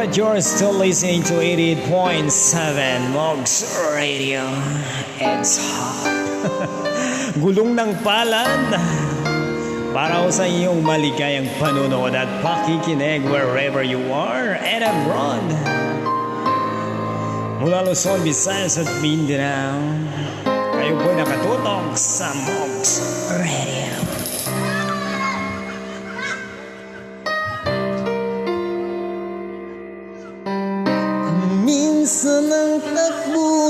Alright, you're still listening to 88.7 Mogs Radio. It's hot. Gulong ng palad. Para sa iyong maligayang panunood at pakikinig wherever you are and abroad. Mula Luzon, Visayas at Mindanao. Kayo po nakatutok sa Mogs Radio. senang tak bu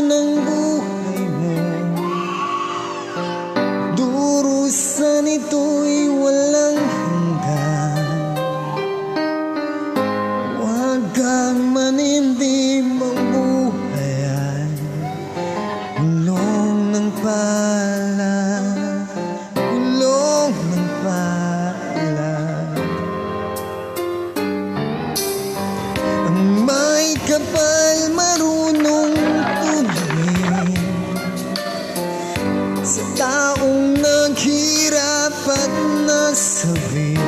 naghirap at nasabi.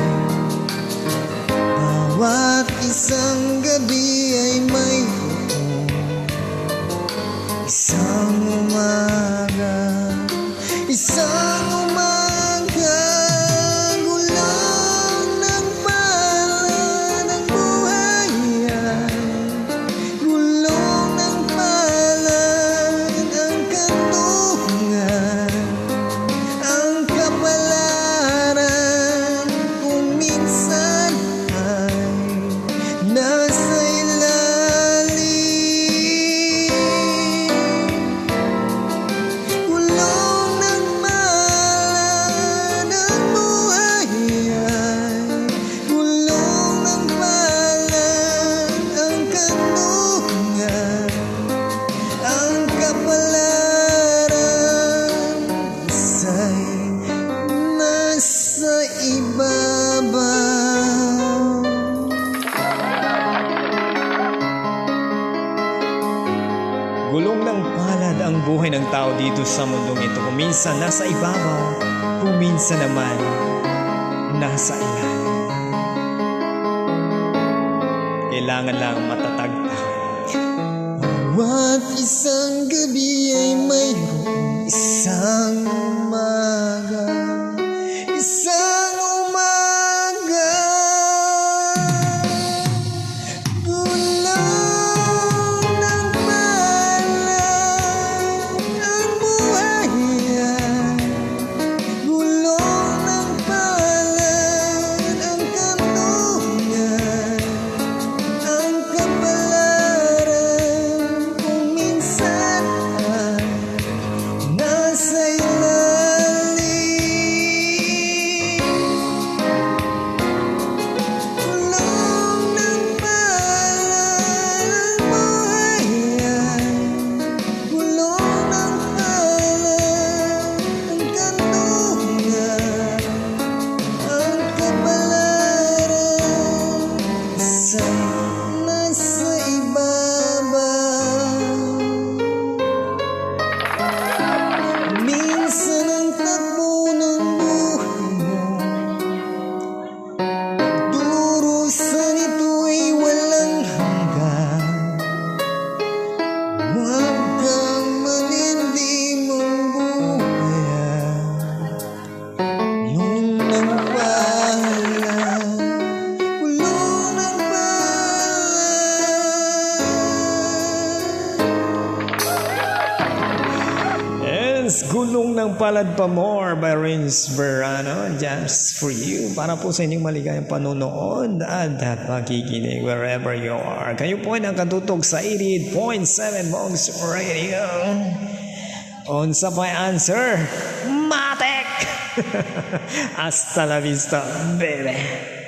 Bawat isang gabi ay may Isang umaga. Isang kapalaran sa'y nasa ibabaw Gulong ng palad ang buhay ng tao dito sa mundong ito. Kung minsan nasa ibabaw, kung minsan naman nasa ilalim. Kailangan lang matatag tayo. Bawat isang gabi ay mayroong isang umaga gulong ng palad pa more by Rins Verano. Just for you. Para po sa inyong maligayang panonood at pakikinig wherever you are. Kayo po ay nakatutog sa 88.7 Mogs Radio. On sa my answer, Matek! Hasta la vista, baby.